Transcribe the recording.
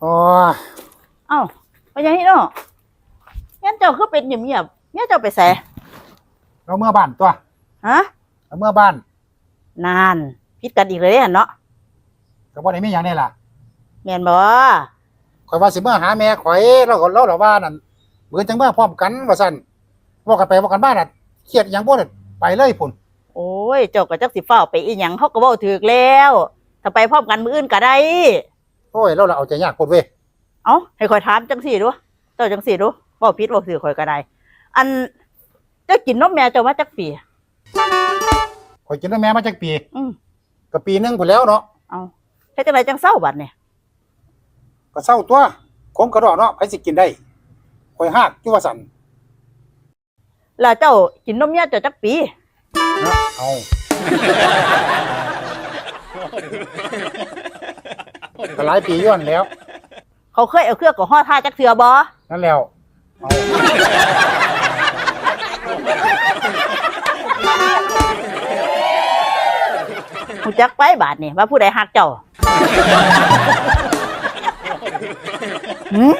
โอ้ยเอ้าไปยังนี่เนาะงั้นเจ้าคือเป็นเงียบๆเนี่ยเจ้าไปแสเราเมื่อบ้านตัวฮะเราเมื่อบ้านนานพิดกันอีกเลยอะเนาะก็บ่ได้มีหยังนี่ล่ะแม่นบ่ข่อยว่าสิเมื่อหาแม่ข่อยแล้วก็เล่าแล้วว่านั่นเบิ่นจังเมื่อพร้อมกันว่าซั่นว่ากันไปว่ากันบ้านน่ะเครียดหยังบ่ได้ไปเลยพุ่นโอ้ยเจ้าก็จักสิฟ้าวไปอีหยังเขาก็เว้าถูกแล้ว ถ้าไปพร้อมกันมื้ออื่นก็ได้ โอ้ยเราละเอาใจยากพุ่นเว้ยเอ้าให้ข่อยถามจังสี่ดูเจ้าจังสี่ดูเว้าผิดเว้าถูกข่อยก็ได้อันเจ้ากินนมแม่เจ้ามาจักปีข่อยกินน้ำแม่มาจักปีอืมก็ปีหนึงพุ่นแล้วเนาะเอาเฮ็ดจังไดจังเศร้าบัดเนี่ยก็เศร้าตัวคมกระดอกเนาะไผสิกินได้ข่อยฮากอยู่ว่าซั่นแล้วเจ้ากินนมเมียเจ้าจักปีเนาะเอา ก็หลายปีย้อนแล้ว เขาเคยเอาเครื่องกับห่อท่าจักเทือบ่นั่นแล้วเอาหูจักไปบาดนี่ว่าผู้ใดหักเจ้าหืม